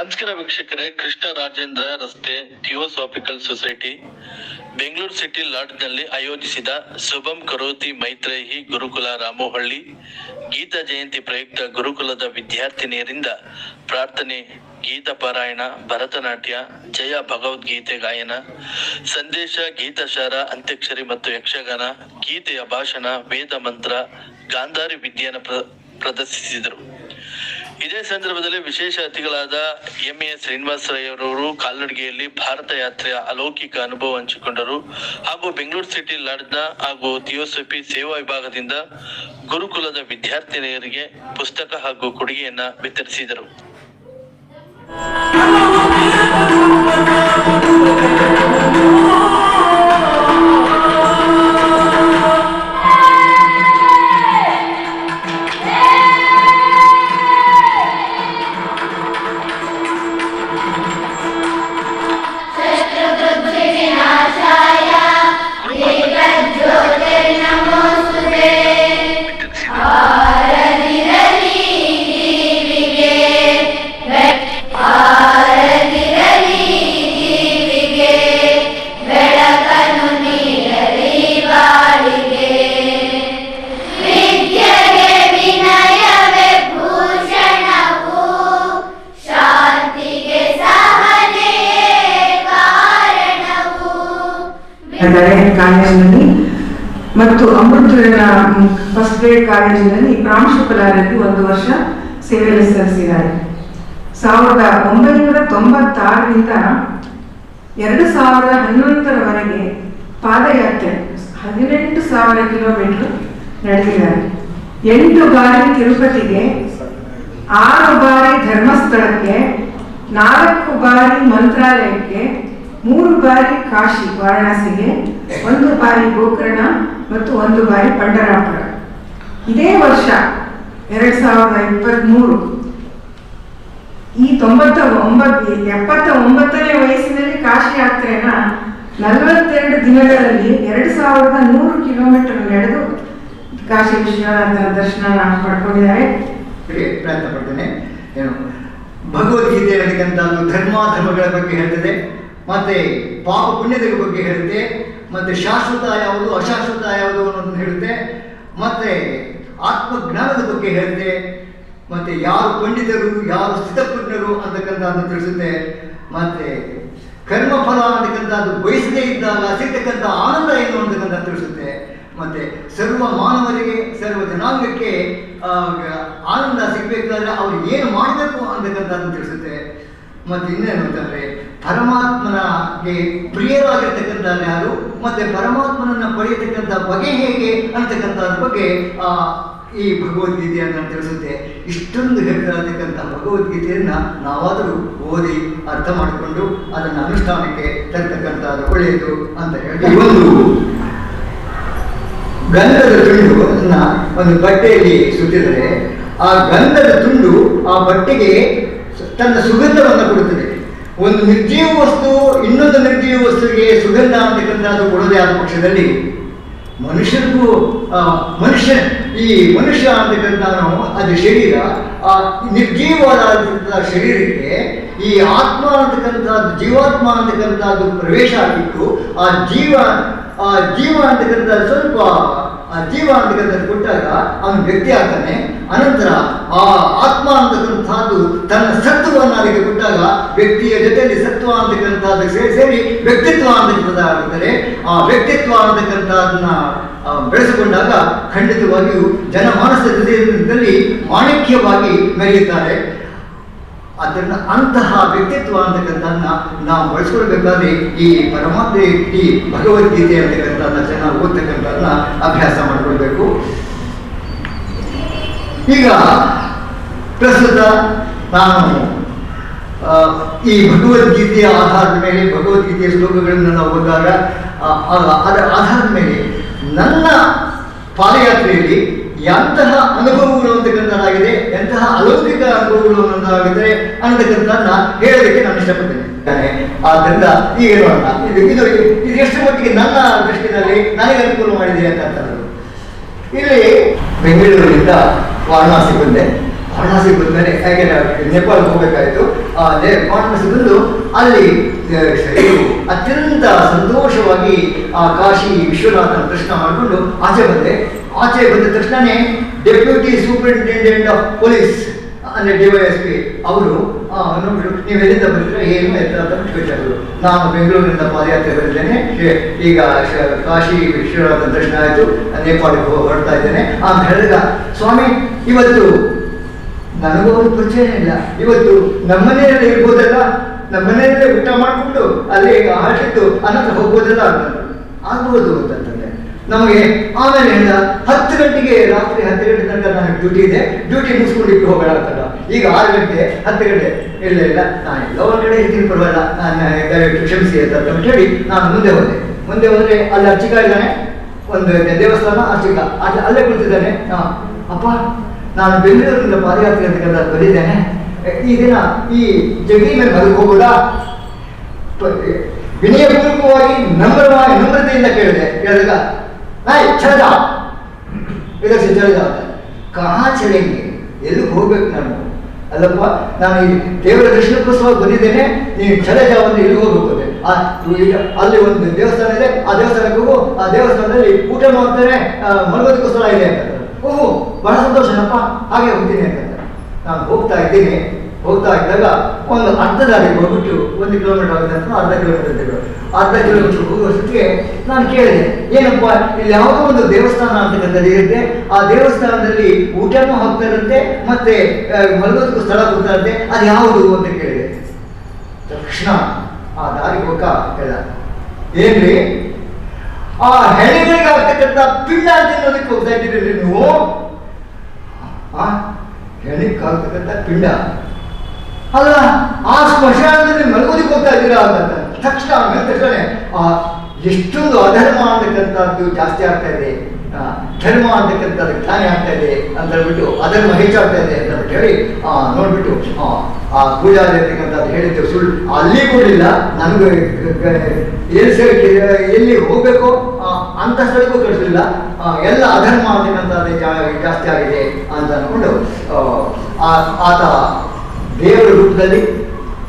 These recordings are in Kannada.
ನಮಸ್ಕಾರ ವೀಕ್ಷಕರೇ. ಕೃಷ್ಣ ರಾಜೇಂದ್ರ ರಸ್ತೆ ಥಿಯೋಸಾಫಿಕಲ್ ಸೊಸೈಟಿ, ಬೆಂಗಳೂರು ಸಿಟಿ ಲಾಡ್ನಲ್ಲಿ ಆಯೋಜಿಸಿದ ಶುಭಂ ಕರೋತಿ ಮೈತ್ರೇಹಿ ಗುರುಕುಲ ರಾಮೋಹಳ್ಳಿ, ಗೀತಾ ಜಯಂತಿ ಪ್ರಯುಕ್ತ ಗುರುಕುಲದ ವಿದ್ಯಾರ್ಥಿನಿಯರಿಂದ ಪ್ರಾರ್ಥನೆ, ಗೀತ ಪಾರಾಯಣ, ಭರತನಾಟ್ಯ, ಜಯ ಭಗವದ್ಗೀತೆ ಗಾಯನ, ಸಂದೇಶ, ಗೀತಶಾರ, ಅಂತ್ಯಕ್ಷರಿ ಮತ್ತು ಯಕ್ಷಗಾನ, ಗೀತೆಯ ಭಾಷಣ, ವೇದ ಮಂತ್ರ, ಗಾಂಧಾರಿ ವಿದ್ಯೆಯನ್ನು ಪ್ರ, ಪ್ರದರ್ಶಿಸಿದರು. ಇದೇ ಸಂದರ್ಭದಲ್ಲಿ ವಿಶೇಷ ಅತಿಥಿಗಳಾದ ಎಂ ಎ ಶ್ರೀನಿವಾಸ ಅವರವರು ಕಾಲ್ನಡಿಗೆಯಲ್ಲಿ ಭಾರತ ಯಾತ್ರೆಯ ಅಲೌಕಿಕ ಅನುಭವ ಹಂಚಿಕೊಂಡರು ಹಾಗೂ ಬೆಂಗಳೂರು ಸಿಟಿ ಲಾಡ್ಜ್ನ ಹಾಗೂ ಥಿಯೋಸಫಿ ಸೇವಾ ವಿಭಾಗದಿಂದ ಗುರುಕುಲದ ವಿದ್ಯಾರ್ಥಿನಿಯರಿಗೆ ಪುಸ್ತಕ ಹಾಗೂ ಕೊಡುಗೆಯನ್ನ ವಿತರಿಸಿದರು. ಇದ್ದಾರೆ ಕಾಲೇಜಿನಲ್ಲಿ ಮತ್ತು ಅಮೃತನ ಫಸ್ಟ್ ಗ್ರೇಡ್ ಕಾಲೇಜಿನಲ್ಲಿ ಪ್ರಾಂಶುಪಾಲರಾಗಿ ಒಂದು ವರ್ಷ ಸೇವೆಯಲ್ಲಿ ಸಲ್ಲಿಸಿದ್ದಾರೆ. ಸಾವಿರದ ಒಂಬೈನೂರ ತೊಂಬತ್ತಾರರಿಂದ ಎರಡು ಸಾವಿರದ ಹನ್ನೊಂದರವರೆಗೆ ಪಾದಯಾತ್ರೆ ಹದಿನೆಂಟು ಸಾವಿರ ಕಿಲೋಮೀಟರ್ ನಡೆದಿದ್ದಾರೆ ಎಂಟು ಬಾರಿ ತಿರುಪತಿಗೆ, ಆರು ಬಾರಿ ಧರ್ಮಸ್ಥಳಕ್ಕೆ, ನಾಲ್ಕು ಬಾರಿ ಮಂತ್ರಾಲಯಕ್ಕೆ ಮೂರು ಬಾರಿ ಕಾಶಿ ವಾರಣಾಸಿಗೆ ಒಂದು ಬಾರಿ ಗೋಕರ್ಣ ಮತ್ತು ಒಂದು ಬಾರಿ ಪಂಡರಾಪುರ. ಇದೇ ವರ್ಷ ಎರಡ್ ಸಾವಿರದ ಇಪ್ಪತ್ತ್ಮೂರು ಈ ತೊಂಬತ್ತ ಒಂಬತ್ತು ಎಪ್ಪತ್ತ ಒಂಬತ್ತನೇ ವಯಸ್ಸಿನಲ್ಲಿ ಕಾಶಿ ಯಾತ್ರೆನ ನಲವತ್ತೆರಡು ದಿನಗಳಲ್ಲಿ ಎರಡು ಸಾವಿರದ ನೂರು ಕಿಲೋಮೀಟರ್ ನಡೆದು ಕಾಶಿ ವಿಶ್ವನಾಥನ ದರ್ಶನ ಪಡ್ಕೊಂಡಿದ್ದಾರೆ. ಪ್ರಯತ್ನ ಪಡ್ತೇನೆ. ಏನು ಭಗವದ್ಗೀತೆ ಅನ್ನತಕ್ಕಂಥದ್ದು ಧರ್ಮ ಧರ್ಮಗಳ ಬಗ್ಗೆ ಹೇಳ್ತದೆ? ಮತ್ತೆ ಪಾಪ ಪುಣ್ಯದ ಬಗ್ಗೆ ಹೇಳುತ್ತೆ, ಮತ್ತೆ ಶಾಶ್ವತ ಯಾವುದು, ಅಶಾಶ್ವತ ಯಾವುದು ಅನ್ನೋದನ್ನು ಹೇಳುತ್ತೆ, ಮತ್ತೆ ಆತ್ಮಜ್ಞಾನದ ಬಗ್ಗೆ ಹೇಳುತ್ತೆ, ಮತ್ತೆ ಯಾರು ಪಂಡಿತರು, ಯಾರು ಸ್ಥಿತಪ್ರಜ್ಞರು ಅಂತಕ್ಕಂಥದ್ದು ತಿಳಿಸುತ್ತೆ, ಮತ್ತೆ ಕರ್ಮಫಲ ಅಂತಕ್ಕಂಥದ್ದು ಬಯಸದೇ ಇದ್ದಾಗ ಸಿಗ್ತಕ್ಕಂಥ ಆನಂದ ಏನು ಅಂತಕ್ಕಂಥ ತಿಳಿಸುತ್ತೆ, ಮತ್ತೆ ಸರ್ವ ಮಾನವರಿಗೆ, ಸರ್ವ ಜನಾಂಗಕ್ಕೆ ಆನಂದ ಸಿಗ್ಬೇಕಾದ್ರೆ ಅವ್ರು ಏನು ಮಾಡಬೇಕು ಅಂತಕ್ಕಂಥದ್ದು ತಿಳಿಸುತ್ತೆ. ಮತ್ತೆ ಇನ್ನೇನು ಅಂತಂದ್ರೆ ಪರಮಾತ್ಮನಿಗೆ ಪ್ರಿಯರಾಗಿರ್ತಕ್ಕಂಥ ಯಾರು? ಮತ್ತೆ ಪರಮಾತ್ಮನನ್ನ ಪಡೆಯತಕ್ಕಂಥ ಬಗೆ ಹೇಗೆ ಅಂತಕ್ಕಂಥದ್ರ ಬಗ್ಗೆ, ಆ, ಈ ಭಗವದ್ಗೀತೆಯನ್ನು ತಿಳಿಸುತ್ತೆ. ಇಷ್ಟೊಂದು ಹೇಳ್ತಿರತಕ್ಕಂಥ ಭಗವದ್ಗೀತೆಯನ್ನ ನಾವಾದರೂ ಓದಿ ಅರ್ಥ ಮಾಡಿಕೊಂಡು ಅದನ್ನು ಅನುಷ್ಠಾನಕ್ಕೆ ತರ್ತಕ್ಕಂಥದ್ದು ಒಳ್ಳೆಯದು ಅಂತ ಹೇಳಿ. ಒಂದು ಗಂಧದ ಅದನ್ನ ಒಂದು ಬಟ್ಟೆಯಲ್ಲಿ ಸುತ್ತಿದರೆ, ಆ ಗಂಧದ ತುಂಡು ಆ ಬಟ್ಟೆಗೆ ತನ್ನ ಸುಗಂಧವನ್ನು ಕೊಡುತ್ತದೆ. ಒಂದು ನಿರ್ಜೀವ ವಸ್ತು ಇನ್ನೊಂದು ನಿರ್ಜೀವ ವಸ್ತುವಿಗೆ ಸುಗಂಧ ಅಂತಕ್ಕಂಥದ್ದು ಕೊಡೋದೇ ಆದ ಪಕ್ಷದಲ್ಲಿ ಮನುಷ್ಯರಿಗೂ ಮನುಷ್ಯ, ಈ ಮನುಷ್ಯ ಅಂತಕ್ಕಂಥವನು ಅದು ಶರೀರ, ಆ ನಿರ್ಜೀವವಾದಂಥ ಶರೀರಕ್ಕೆ ಈ ಆತ್ಮ ಅಂತಕ್ಕಂಥದ್ದು ಜೀವಾತ್ಮ ಅಂತಕ್ಕಂಥದ್ದು ಪ್ರವೇಶ ಆಗಿತ್ತು ಆ ಜೀವ ಆ ಜೀವ ಅಂತಕ್ಕಂಥ ಸ್ವಲ್ಪ, ಆ ಜೀವ ಅಂತಕ್ಕಂಥದ್ದು ಕೊಟ್ಟಾಗ ಅವನು ವ್ಯಕ್ತಿ ಆಗ್ತಾನೆ. ಅನಂತರ ಆ ಆತ್ಮ ಅಂತಕ್ಕಂಥದ್ದು ತನ್ನ ಸತ್ವವನ್ನು ಅದಕ್ಕೆ ಕೊಟ್ಟಾಗ ವ್ಯಕ್ತಿಯ ಜೊತೆಯಲ್ಲಿ ಸತ್ವ ಅಂತಕ್ಕಂಥದ್ದು ಸೇರಿ ಸೇರಿ ವ್ಯಕ್ತಿತ್ವ ಅಂತಕ್ಕಂಥದ್ದಾಗುತ್ತದೆ ಆ ವ್ಯಕ್ತಿತ್ವ ಅಂತಕ್ಕಂಥದ್ದನ್ನ ಬೆಳೆಸಿಕೊಂಡಾಗ ಖಂಡಿತವಾಗಿಯೂ ಜನಮಾನಸ ಹೃದಯದಲ್ಲಿ ಮಾಣಿಕ್ಯವಾಗಿ ಮೆರೆಯುತ್ತಾರೆ. ಅದನ್ನ ಅಂತಹ ವ್ಯಕ್ತಿತ್ವ ಅಂತಕ್ಕಂಥದ್ದನ್ನ ನಾವು ಬಳಸ್ಕೊಳ್ಬೇಕಾದ್ರೆ ಈ ಪರಮಾತ್ಮ, ಈ ಭಗವದ್ಗೀತೆ ಅಂತಕ್ಕಂಥದ್ದನ್ನ ಚೆನ್ನಾಗಿ ಓದ್ತಕ್ಕಂಥದ್ದನ್ನ ಅಭ್ಯಾಸ ಮಾಡ್ಕೊಳ್ಬೇಕು. ಈಗ ಪ್ರಸ್ತುತ ನಾನು ಈ ಭಗವದ್ಗೀತೆಯ ಆಧಾರದ ಮೇಲೆ ಭಗವದ್ಗೀತೆಯ ಶ್ಲೋಕಗಳನ್ನು ನಾವು ಓದಿದಾಗ ಅದರ ಆಧಾರದ ಮೇಲೆ ನನ್ನ ಪಾದಯಾತ್ರೆಯಲ್ಲಿ ಎಂತಹ ಅನುಭವಗಳು ಅಂತಕ್ಕಂಥದ್ದಾಗಿದೆ ಎಂತಹ ಅಲೌಕಿಕ ಅನುಭವಗಳು ಅನ್ನೋದಾಗಿದೆ ಅನ್ನತಕ್ಕಂಥದ್ದನ್ನ ಹೇಳೋದಕ್ಕೆ ನಾನು ಇಷ್ಟಪಡ್ತೇನೆ. ಆದ್ದರಿಂದ ಈಗ ನೋಡೋಣ ಇದು ಇದು ಇದು ಎಷ್ಟು ಮಟ್ಟಿಗೆ ನನ್ನ ದೃಷ್ಟಿನಲ್ಲಿ ನನಗೆ ಅನುಕೂಲ ಮಾಡಿದೆ ಅಂತ ಇಲ್ಲಿ ಬೆಂಗಳೂರಿನಿಂದ ವಾರಣಾಸಿ ಬಂದೆ. ವಾರಣಾಸಿ ಬಂದ್ಮೇಲೆ ಹೇಗೆ ನೇಪಾಳಕ್ಕೆ ಹೋಗ್ಬೇಕಾಯ್ತು. ನೇ ವಾರಣಾಸಿ ಬಂದು ಅಲ್ಲಿ ಅತ್ಯಂತ ಸಂತೋಷವಾಗಿ, ಆ, ಕಾಶಿ ವಿಶ್ವನಾಥನ ದರ್ಶನ ಮಾಡಿಕೊಂಡು ಆಚೆ ಬಂದೆ. ಆಚೆ ಬಂದ ತಕ್ಷಣನೇ ಡೆಪ್ಯೂಟಿ ಸೂಪರಿಂಟೆಂಡೆಂಟ್ ಆಫ್ ಪೊಲೀಸ್ ಅಂದ್ರೆ ಡಿ ವೈ ಎಸ್ ಪಿ ಅವರು ನೋಡ್ಬಿಟ್ಟು ನೀವು ಎಲ್ಲಿಂದ ಏನು ಎತ್ತ ಅಂತ ಕೇಳ್ತಾರೆ ನಾನು ಬೆಂಗಳೂರಿನಿಂದ ಪಾದಯಾತ್ರೆ ಬಂದಿದ್ದೇನೆ ಈಗ ಕಾಶಿ ವಿಶ್ವನಾಥ ದರ್ಶನ ಆಯಿತು. ನೇಪಾಳಕ್ಕೆ ಹೊರಡ್ತಾ ಇದ್ದೇನೆ. ಆಮೇಲೆ ಹೇಳಿದ ಸ್ವಾಮಿ, ಇವತ್ತು ನನಗೂ ಅವ್ರ ಪರಿಚಯ ಇಲ್ಲ. ಇವತ್ತು ನಮ್ಮನೆಯಲ್ಲಿ ಇರ್ಬೋದಲ್ಲ? ನಮ್ಮನೆಯಲ್ಲೇ ಊಟ ಮಾಡಿಕೊಂಡು ಅಲ್ಲಿ ಆಶಿತ್ತು ಅನಂತರ ಹೋಗ್ಬೋದಲ್ಲ ಅಂತ. ಆಗ್ಬೋದು ಅಂತಂದ್ರೆ ನಮಗೆ ಆಮೇಲೆ ಹೇಳಿದ ಹತ್ತು ಗಂಟೆಗೆ ರಾತ್ರಿ ಹತ್ತು ಗಂಟೆ ತನಕ ನನಗೆ ಡ್ಯೂಟಿ ಇದೆ. ಡ್ಯೂಟಿ ಮುಗಿಸ್ಕೊಂಡು ಇಟ್ಟು ಹೋಗೋಣ ಅಂತಲ್ಲ ಈಗ ಆರು ಗಂಟೆ, ಹತ್ತು ಗಂಟೆ. ಇಲ್ಲ ಇಲ್ಲ ನಾನು ಎಲ್ಲ ಒಂದು ಇದ್ದೀನಿ, ಪರವಾಗಿಲ್ಲ. ನಾನು ಕ್ಷಮಿಸಿ ಅಂತ ಅಂತ ಹೇಳಿ ನಾನು ಮುಂದೆ ಹೋದೆ. ಮುಂದೆ ಹೋದ್ರೆ ಅಲ್ಲಿ ಅರ್ಚಿಕ ಇದ್ದಾನೆ. ಒಂದು ದೇವಸ್ಥಾನ ಅರ್ಚಿಕ. ಅಲ್ಲಿ, ಅಲ್ಲೇ ಕುಳಿತಿದ್ದಾನೆ. ಅಪ್ಪ, ನಾನು ಬೆಂಗಳೂರಿನಿಂದ ಪಾದಯಾತ್ರೆ ಅಂತಕ್ಕಂಥ ಬಂದಿದ್ದೇನೆ. ಈ ದಿನ ಈ ಜಗಲಿ ಮೇಲೆ ಬದುಕು ಹೋಗೋದಾ? ವಿನಯಪೂರ್ವಕವಾಗಿ ನಮ್ರವಾಗಿ ನಮ್ರತೆಯಿಂದ ಕೇಳಿದೆ. ಕೇಳಿದಾಗ ನಾಯ್ ಚಲದ ಇದಕ್ಕೆ ಚಲದ ಅಂತ ಕಹಾ चलेंगे ಎಲ್ಲಿ ಹೋಗ್ಬೇಕು ನಾನು? ಅಲ್ಲಪ್ಪ, ನಾನು ಈ ದೇವರ ದರ್ಶನಕ್ಕೋಸ್ಕರ ಬಂದಿದ್ದೇನೆ. ನೀನು ಚಲಜ ಒಂದು ಎಲ್ಲಿ ಹೋಗ್ಬೇಕು. ಆ ಅಲ್ಲಿ ಒಂದು ದೇವಸ್ಥಾನ ಇದೆ. ಆ ದೇವಸ್ಥಾನಕ್ಕೆ ಹೋಗು. ಆ ದೇವಸ್ಥಾನದಲ್ಲಿ ಊಟ ಮಾಡ್ತಾರೆ. ಮಲಗೋದಕ್ಕೋಸ್ಕರ ಇದೆ ಅಂತ ಓಹೋ, ಬಹಳ ಸಂತೋಷನಪ್ಪ. ಹಾಗೆ ಹೋಗ್ತೀನಿ ಅಂತ ನಾನು ಹೋಗ್ತಾ ಇದ್ದೀನಿ. ಹೋಗ್ತಾ ಇದ್ದಾಗ ಒಂದು ಅರ್ಧ ದಾರಿ ಹೋಗ್ಬಿಟ್ಟು ಒಂದು ಕಿಲೋಮೀಟರ್ ಆಗಿದೆ ಅಂತ ಅರ್ಧ ಕಿಲೋಮೀಟರ್ ಅರ್ಧ ಕಿಲೋಮೀಟರ್ ಹೋಗುವಷ್ಟಕ್ಕೆ ನಾನು ಕೇಳಿದೆ, ಏನಪ್ಪ, ಇಲ್ಲಿ ಯಾವುದೋ ಒಂದು ದೇವಸ್ಥಾನ ಅಂತಕ್ಕಂಥದ್ದು ಇರುತ್ತೆ. ಆ ದೇವಸ್ಥಾನದಲ್ಲಿ ಊಟನೂ ಹೋಗ್ತಾ ಇರುತ್ತೆ, ಮತ್ತೆ ಮಲಗೋದಕ್ಕೂ ಸ್ಥಳ ಕೊಡ್ತಾ ಇರುತ್ತೆ. ಅದು ಯಾವುದು ಅಂತ ಕೇಳಿದೆ. ತಕ್ಷಣ ಆ ದಾರಿ ಹೋಗ ಹೇಳ ಏನ್ರಿ? ಆ ಹೆಣಗಳಿಗೆ ಆಗ್ತಕ್ಕಂಥ ಪಿಂಡ ತಿನ್ನೋದಕ್ಕೆ ಹೋಗ್ತಾ ಇದ್ದೀರಿ ನೀವು? ಹೆಣಿಗೆ ಆಗ್ತಕ್ಕಂಥ ಪಿಂಡ. ಅಲ್ಲ ಆ ಸ್ಮಶಾನದಲ್ಲಿ ಮಲಗೋದಿಕ್ಕೆ ಹೋಗ್ತಾ ಇದ್ದೀರಾ ಅಂತ. ತಕ್ಷಣ ಆಮೇಲೆ ತಕ್ಷಣ ಆ ಎಷ್ಟೊಂದು ಅಧರ್ಮ ಅಂತಕ್ಕಂಥದ್ದು ಜಾಸ್ತಿ ಆಗ್ತಾ ಇದೆ. ಧರ್ಮ ಅಂತಕ್ಕಂಥದ್ದು ಜ್ಞಾನಿ ಆಗ್ತಾ ಇದೆ ಅಂತ ಹೇಳ್ಬಿಟ್ಟು ಅಧರ್ಮ ಹೆಚ್ಚಾಗ್ತಾ ಇದೆ ಅಂತ ಹೇಳಿ ಆ, ನೋಡ್ಬಿಟ್ಟು ಆ, ಪೂಜಾರಿ ಅಂತಕ್ಕಂಥದ್ದು ಹೇಳಿದ್ದು ಸುಳ್ಳು. ಅಲ್ಲಿ ಕೊಡಲಿಲ್ಲ ನನಗೆ ಎಲ್ಲಿ ಸರಿ ಎಲ್ಲಿ ಹೋಗ್ಬೇಕು ಅಂತ ಸ್ಥಳಕ್ಕೂ ಕಳಿಸಲಿಲ್ಲ. ಎಲ್ಲ ಅಧರ್ಮ ಅಂತಕ್ಕಂಥದ್ದು ಜಾಸ್ತಿ ಆಗಿದೆ ಅಂತ ಅಂದ್ಕೊಂಡು ಆತ ದೇವರ ರೂಪದಲ್ಲಿ,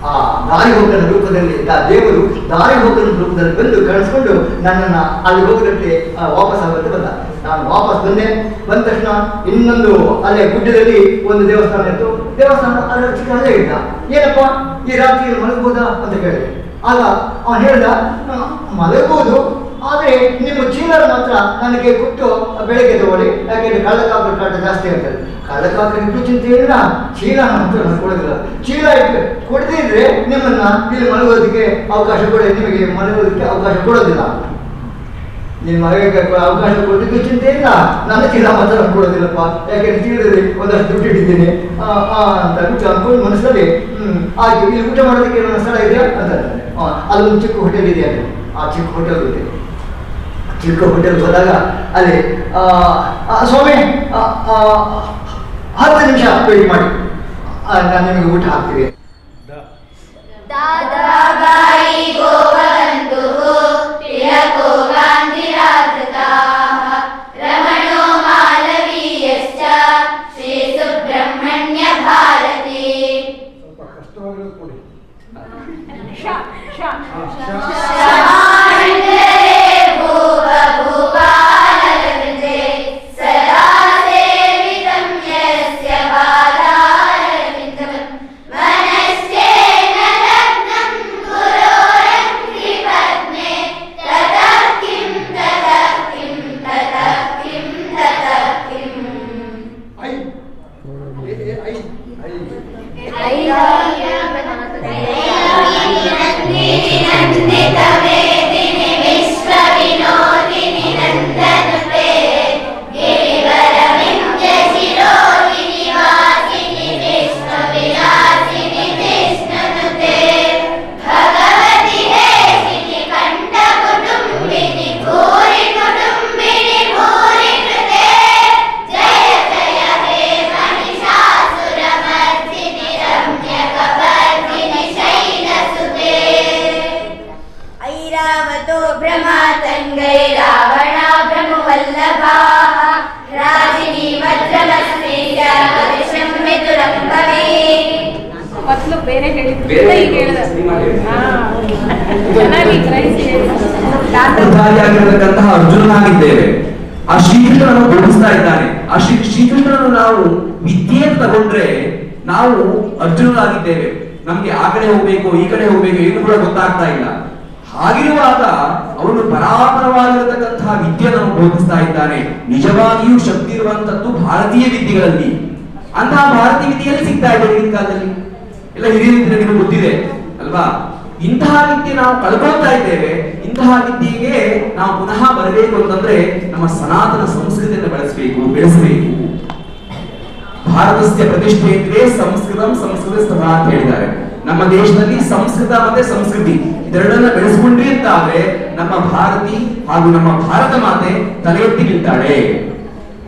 ಆ ದಾರಿ ಹೋಗನ ರೂಪದಲ್ಲಿ ದೇವರು ದಾರಿ ಹೋಗನ ರೂಪದಲ್ಲಿ ಬಂದು ಕಳಿಸ್ಕೊಂಡು ನನ್ನನ್ನು ಅಲ್ಲಿ ಹೋಗದಂತೆ ವಾಪಸ್ ಆಗುತ್ತೆ ಬಂದ. ನಾನು ವಾಪಸ್ ಬಂದೆ. ಬಂದ ತಕ್ಷಣ ಇನ್ನೊಂದು ಅಲ್ಲೇ ಗುಡ್ಡದಲ್ಲಿ ಒಂದು ದೇವಸ್ಥಾನ ಇತ್ತು. ದೇವಸ್ಥಾನ ಅದರ ಚಿಕ್ಕದೇ ಇದ್ದ. ಏನಪ್ಪ, ಈ ರಾತ್ರಿ ಮಲಗಬಹುದಾ ಅಂತ ಕೇಳಿದೆ. ಆಗ ಅವನು ಹೇಳ್ದ ಮಲಗ್ಬೋದು. ಆದ್ರೆ ನಿಮ್ಮ ಚೀಲ ಮಾತ್ರ ನನಗೆ ಕೊಟ್ಟು ಬೆಳಗ್ಗೆ ತಗೊಳ್ಳಿ. ಯಾಕೆಂದ್ರೆ ಕಳ್ಳಕಾಕರ ಕಾಟ ಜಾಸ್ತಿ ಆಗ್ತದೆ. ಕಳ್ಳಕಾಕರ ಇಟ್ಟು ಚಿಂತೆ ಇಲ್ಲ ಚೀಲ ಮಾತ್ರ ನಾನು ಕೊಡೋದಿಲ್ಲ. ಚೀಲ ಇಟ್ಟು ಕೊಡದಿದ್ರೆ ನಿಮ್ಮನ್ನ ಇಲ್ಲಿ ಮಲಗೋದಕ್ಕೆ ಅವಕಾಶ ಕೊಡಿ, ನಿಮಗೆ ಮಲಗೋದಕ್ಕೆ ಅವಕಾಶ ಕೊಡೋದಿಲ್ಲ. ನಿಮ್ಮ ಮಗಳಿಗೆ ಅವಕಾಶ ಕೊಡೋದಕ್ಕೆ ಚಿಂತೆ ಇಲ್ಲ. ನನ್ನ ಚೀಲ ಮಾತ್ರ ನಾನು ಕೊಡೋದಿಲ್ಲಪ್ಪ. ಯಾಕೆಂದ್ರೆ ಚೀಲದಲ್ಲಿ ಒಂದಷ್ಟು ದುಡ್ಡು ಇಟ್ಟಿದ್ದೀನಿ. ಅಂತ ಬಿಟ್ಟು ಅನ್ಕೊಂಡು ಮನಸ್ಸಲ್ಲಿ, ಹ್ಮ್, ಆಯ್ತು, ಇಲ್ಲಿ ಊಟ ಮಾಡೋದಕ್ಕೆ ಏನೋ ಸ್ಥಳ ಇದೆಯಾ? ಅಂತ ಅಲ್ಲೊಂದು ಚಿಕ್ಕ ಹೋಟೆಲ್ ಇದೆಯಾ ಆ ಚಿಕ್ಕ ಹೋಟೆಲ್ ಇದೆ. ಚಿಕ್ಕ ಹೋಟೆಲ್ ಹೋದಾಗ ಅಲ್ಲಿ ಸ್ವಾಮಿ ಹತ್ತು ನಿಮಿಷ ವೇಟ್ ಮಾಡಿ. ನಾನು ನಿಮಗೆ ಊಟ ಹಾಕ್ತೀವಿ ಚೆನ್ನಾಗಿ ಪಾತ್ರಧಾರಿಯಾಗಿರತಕ್ಕಂತಹ ಅರ್ಜುನನಾಗಿದ್ದೇವೆ ಆ ಶ್ರೀಕೃಷ್ಣನನ್ನು ಬೋಧಿಸ್ತಾ ಇದ್ದಾನೆ. ಆ ಶ್ರೀ ಶ್ರೀಕೃಷ್ಣನನ್ನು ನಾವು ವಿದ್ಯೆ ತಗೊಂಡ್ರೆ ನಾವು ಅರ್ಜುನರಾಗಿದ್ದೇವೆ. ನಮ್ಗೆ ಆ ಕಡೆ ಹೋಗ್ಬೇಕು ಈ ಕಡೆ ಹೋಗ್ಬೇಕು ಏನು ಕೂಡ ಗೊತ್ತಾಗ್ತಾ ಇಲ್ಲ. ಹಾಗಿರುವಾಗ ಅವನು ಪರಾಪರವಾಗಿರತಕ್ಕಂತಹ ವಿದ್ಯೆ ನಮಗೆ ಬೋಧಿಸ್ತಾ ಇದ್ದಾನೆ. ನಿಜವಾಗಿಯೂ ಶಕ್ತಿ ಇರುವಂತದ್ದು ಭಾರತೀಯ ವಿದ್ಯೆಗಳಲ್ಲಿ. ಅಂತಹ ಭಾರತೀಯ ವಿದ್ಯೆಯಲ್ಲಿ ಸಿಗ್ತಾ ಇದೆ ಈಗಿನ ಕಾಲದಲ್ಲಿ. ಎಲ್ಲ ನಿಮಗೆ ಗೊತ್ತಿದೆ, ಅಲ್ವಾ? ಇಂತಹ ರೀತಿ ನಾವು ಕಳ್ಕೊಳ್ತಾ ಇದ್ದೇವೆ, ಇಂತಹ ರೀತಿಗೆ ನಾವು ಪುನಃ ಬರಬೇಕು ಅಂತಂದ್ರೆ ನಮ್ಮ ಸನಾತನ ಸಂಸ್ಕೃತಿಯನ್ನು ಬೆಳೆಸಬೇಕು ಬೆಳೆಸಬೇಕು. ಭಾರತಸ್ಯ ಪ್ರತಿಷ್ಠೆ ಸಂಸ್ಕೃತಂ ಸಂಸ್ಕೃತ ಸ್ಥಳ ಅಂತ ಹೇಳಿದ್ದಾರೆ. ನಮ್ಮ ದೇಶದಲ್ಲಿ ಸಂಸ್ಕೃತ ಮತ್ತೆ ಸಂಸ್ಕೃತಿ, ಇದೆರಡನ್ನ ಬೆಳೆಸ್ಕೊಂಡ್ರಿ ಅಂತ ಆದ್ರೆ ನಮ್ಮ ಭಾರತಿ ಹಾಗೂ ನಮ್ಮ ಭಾರತ ಮಾತೆ ತಲೆ ನಿಲ್ತಾಳೆ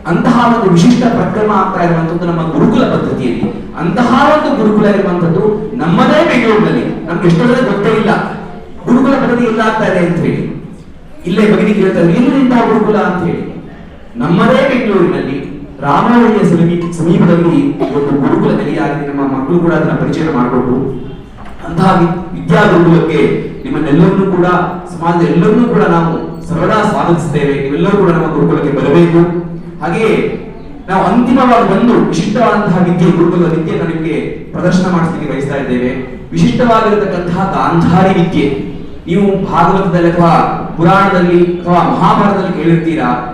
ಅಂತಹ ಒಂದು ವಿಶಿಷ್ಟ ಪ್ರಕ್ರಮ ಆಗ್ತಾ ಇರುವಂತದ್ದು ನಮ್ಮ ಗುರುಕುಲ ಪದ್ಧತಿಯಲ್ಲಿ. ಅಂತಹ ಒಂದು ಗುರುಕುಲ ಇರುವಂತದ್ದು ನಮ್ಮದೇ ಬೆಂಗಳೂರಿನಲ್ಲಿ. ನಮ್ಗೆ ಎಷ್ಟೋ ಜನ ಗೊತ್ತೇ ಇಲ್ಲ. ಗುರುಕುಲ ಪದ್ಧತಿ ಎಲ್ಲ ಆಗ್ತಾ ಇದೆ ಅಂತ ಹೇಳಿ. ಇಲ್ಲೇ ಭಗಿನಿ ಕೇಳ್ತಾರೆ ಎಲ್ಲಿ ಇಂತಹ ಗುರುಕುಲ? ಅಂತ ಹೇಳಿ. ನಮ್ಮದೇ ಬೆಂಗಳೂರಿನಲ್ಲಿ ರಾಮನಹಳ್ಳಿಯ ಸಮೀಪ, ಸಮೀಪದಲ್ಲಿ ಒಂದು ಗುರುಕುಲ ನೆಲೆಯಾಗಿದೆ. ನಮ್ಮ ಮಕ್ಕಳು ಕೂಡ ಅದನ್ನ ಪರಿಚಯ ಮಾಡಬಹುದು ಅಂತಹ ವಿದ್ಯಾ ಗುರುಕುಲಕ್ಕೆ ನಿಮ್ಮನ್ನೆಲ್ಲರನ್ನೂ ಕೂಡ ಸಮಾಜದ ಎಲ್ಲರನ್ನೂ ಕೂಡ ನಾವು ಸರ್ವದಾ ಸ್ವಾಗತಿಸ್ತೇವೆ. ನೀವೆಲ್ಲರೂ ಕೂಡ ನಮ್ಮ ಗುರುಕುಲಕ್ಕೆ ಬರಬೇಕು. ಹಾಗೆಯೇ ನಾವು ಅಂತಿಮವಾಗಿ ಬಂದು ವಿಶಿಷ್ಟವಾದಂತಹ ವಿದ್ಯೆ, ಗುರುಕುಲದ ವಿದ್ಯೆಯನ್ನು ನಿಮಗೆ ಪ್ರದರ್ಶನ ಮಾಡಿಸಲಿಕ್ಕೆ ಬಯಸ್ತಾ ಇದ್ದೇವೆ. ವಿಶಿಷ್ಟವಾಗಿರತಕ್ಕಂತಹ ಗಾಂಧಾರಿ ವಿದ್ಯೆ. ನೀವು ಭಾಗವತದಲ್ಲಿ ಅಥವಾ ಪುರಾಣದಲ್ಲಿ ಅಥವಾ ಮಹಾಭಾರತದಲ್ಲಿ ಕೇಳಿರ್ತೀರಾ?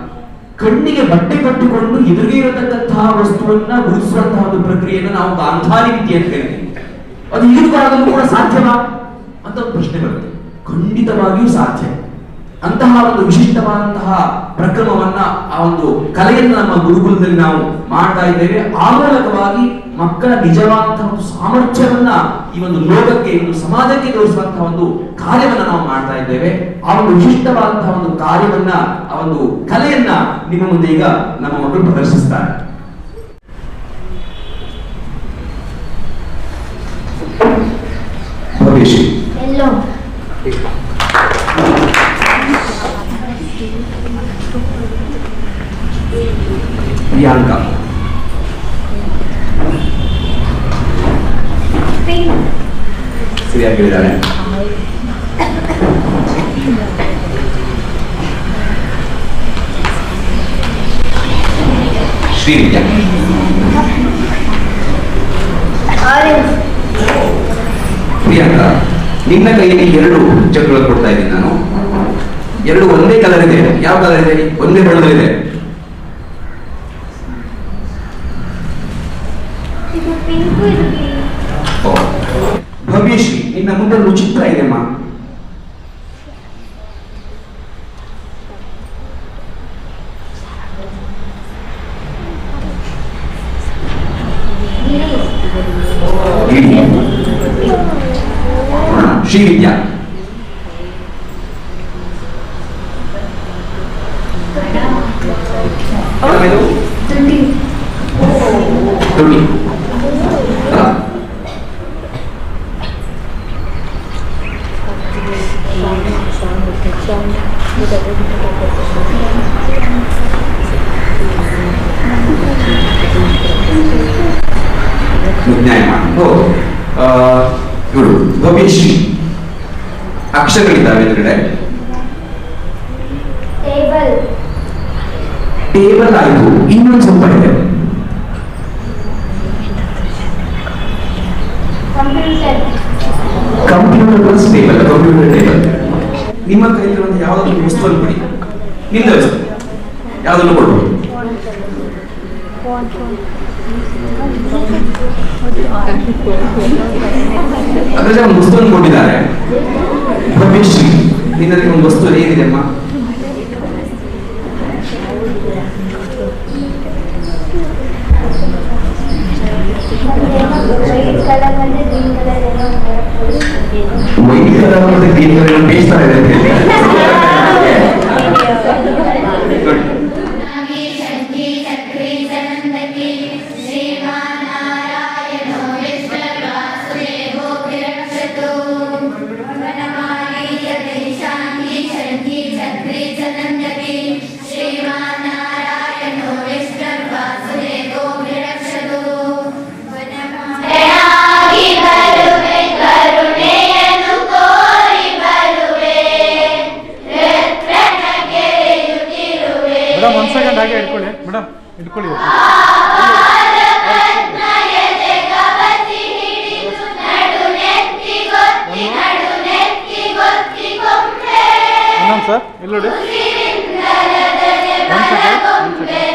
ಕಣ್ಣಿಗೆ ಬಟ್ಟೆ ಕಟ್ಟಿಕೊಂಡು ಎದುರಿಗೆ ಇರತಕ್ಕಂತಹ ವಸ್ತುವನ್ನ ಗುರುತಿಸುವಂತಹ ಒಂದು ಪ್ರಕ್ರಿಯೆಯನ್ನು ನಾವು ಗಾಂಧಾರಿ ವಿದ್ಯೆ ಅಂತ ಹೇಳ್ತೀವಿ ಅದು ಈಗಿನ ಕೂಡ ಸಾಧ್ಯವಾ? ಅಂತ ಒಂದು ಪ್ರಶ್ನೆ ಬರುತ್ತೆ. ಖಂಡಿತವಾಗಿಯೂ ಸಾಧ್ಯ. ಅಂತಹ ಒಂದು ವಿಶಿಷ್ಟವಾದಂತಹ ಪ್ರಕ್ರಮವನ್ನ ಆ ಒಂದು ಕಲೆಯನ್ನು ನಮ್ಮ ಗುರುಕುಲದಲ್ಲಿ ನಾವು ಮಾಡ್ತಾ ಇದ್ದೇವೆ. ಆ ಮೂಲಕವಾಗಿ ಮಕ್ಕಳ ನಿಜವಾದಂತಹ ಒಂದು ಸಾಮರ್ಥ್ಯವನ್ನ ಈ ಒಂದು ಲೋಕಕ್ಕೆ ಒಂದು ಸಮಾಜಕ್ಕೆ ತೋರಿಸುವಂತಹ ಒಂದು ಕಾರ್ಯವನ್ನ ನಾವು ಮಾಡ್ತಾ ಇದ್ದೇವೆ. ಆ ಒಂದು ವಿಶಿಷ್ಟವಾದಂತಹ ಒಂದು ಕಾರ್ಯವನ್ನ ಆ ಒಂದು ಕಲೆಯನ್ನ ನಿಮ್ಮ ಮುಂದೆ ಈಗ ನಮ್ಮ ಮಕ್ಕಳು ಪ್ರದರ್ಶಿಸ್ತಾರೆ. ಭವೇಶ್ ಎಲ್ಲೋ ಪ್ರಿಯಾಂಕಾ. ಸರಿಯಾಗಿ ಹೇಳಿದ್ದಾಳೆ ಶ್ರೀವಿದ್ಯಾ ಪ್ರಿಯಾಂಕಾ, ನಿನ್ನ ಕೈಯಲ್ಲಿ ಎರಡು ಚಕ್ರಗಳು ಕೊಡ್ತಾ ಇದ್ದೀನಿ ನಾನು. ಎರಡು ಒಂದೇ ಕಲರ್ ಇದೆ. ಯಾವ ಕಲರ್ ಇದೆ? ಒಂದೇ ಬಣ್ಣದಲ್ಲಿದೆ ಇದು ಪಿಂಕು ಇದು pink. ಓ. ಭವ್ಯಶ್ರೀ ನಿನ್ನ ಮುಂದೆ ಒಂದು ಚಿತ್ರ ಇದೆಯಮ್ಮ ಇಡಿ. ನೋಡೋಣ. ಶ್ರೀವಿದ್ಯಾ ಆಮೇಲೆ ತುಂಡಿ ತುಳಿ ಅಲ್ಲ? ಮಾಡಿ ಹೌದು ಇವಳು ಭವ್ಯಶ್ರೀ ಅಕ್ಷರಗಳಿದ್ದಾವೆ ಎದುರುಗಡೆ. ಟೇಬಲ್. ಆಯಿತು. ಇನ್ನೊಂದು ಸ್ವಲ್ಪ ಇದೆ. Computer. Plus table computer table ನಿಮ್ಮ ಕೈಲಿರುವಂತ ಯಾವುದಾದ್ರು ವಸ್ತುವನ್ನು ಕೊಡಿ. ನಿಂದ ಯಾವುದನ್ನು ಕೊಡ್ಬೋದು? ಅದರಲ್ಲಿ ಒಂದು ವಸ್ತುವನ್ನು ಕೊಟ್ಟಿದ್ದಾರೆ ಭವ್ಯಶ್ರೀ ನಿನ್ನಲ್ಲಿ ಒಂದು ವಸ್ತು ಏನಿದೆ ಅಮ್ಮ ವೈಟ್ ಕಲರ್ ಮತ್ತೆ ಗ್ರೀನ್ ಕಲರ್ ಏನೋ ಉಂಟು. ವೈಟ್ ಕಲರ್ ಮತ್ತೆ ಗ್ರೀನ್ ಕಲರ್ ಬೇಯಿಸ್ತಾ ಇದೆ ಅಂತ ಹೇಳಿ ಮೇಡಮ್ ಒಂದು ಸೆಕೆಂಡ್ ಹಾಗೆ ಇಟ್ಕೊಳ್ಳಿ ಮೇಡಮ್ ಇಟ್ಕೊಳ್ಳಿ ಇನ್ನೊಂದು ಸರ್? ಇಲ್ಲಿ ನೋಡಿ. ಒಂದು ಸೆಕೆಂಡ್ ಒಂದು ಸೆಕೆಂಡ್